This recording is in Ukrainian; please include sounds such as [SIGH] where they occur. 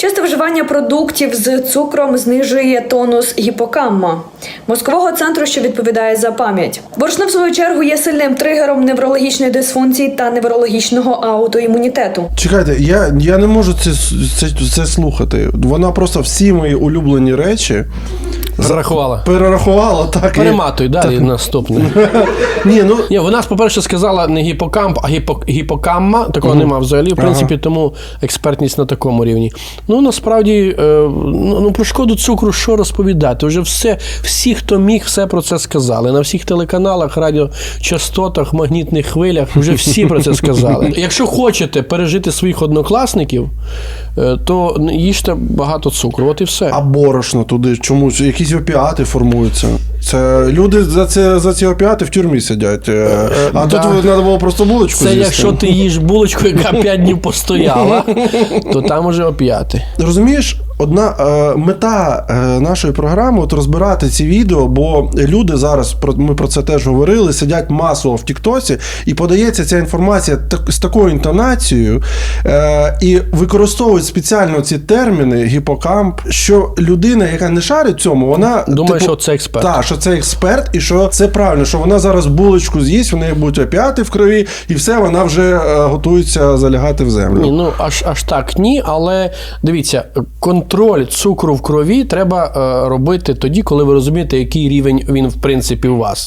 Часте вживання продуктів з цукром знижує тонус гіпокамма мозкового центру, що відповідає за пам'ять. Борошно, в свою чергу, є сильним тригером неврологічної дисфункції та неврологічного аутоімунітету. Чекайте, я, я не можу це, це, це слухати. Вона просто всі мої улюблені речі Зарахувала. перерахувала так. Перематуй далі наступне. [LAUGHS] Ні, ну Ні, вона ж, по-перше, сказала не гіпокамп, а гіпо, гіпокамма. Такого нема взагалі. В принципі, тому експертність на такому рівні. Ну насправді, е, ну, ну про шкоду цукру що розповідати? Вже все, всі, хто міг, все про це сказали. На всіх телеканалах, радіочастотах, магнітних хвилях вже всі про це сказали. [LAUGHS] Якщо хочете пережити своїх однокласників, е, то їжте багато цукру. От і все. а борошно туди чомусь, якісь опіати формуються. Це люди за це за ці опіати в тюрмі сидять. Е, А да. тут треба було просто булочку Це з'їсти. якщо ти їш булочку, яка [LAUGHS] 5 днів постояла, то там уже оп'яти. Розумієш, одна е, мета е, нашої програми от розбирати ці відео, бо люди зараз про ми про це теж говорили, сидять масово в Тіктосі, і подається ця інформація так, з такою інтонацією, е, і використовують спеціально ці терміни гіпокамп, що людина, яка не шарить цьому, вона Думає, що це експерт. Так, що це експерт, і що це правильно, що вона зараз булочку з'їсть, в неї будуть опіати в крові, і все, вона вже е, готується залягати в землю. Ні, ну аж аж так ні, але дивіться, контроль цукру в крові треба е, робити тоді, коли ви розумієте, який рівень він в принципі у вас.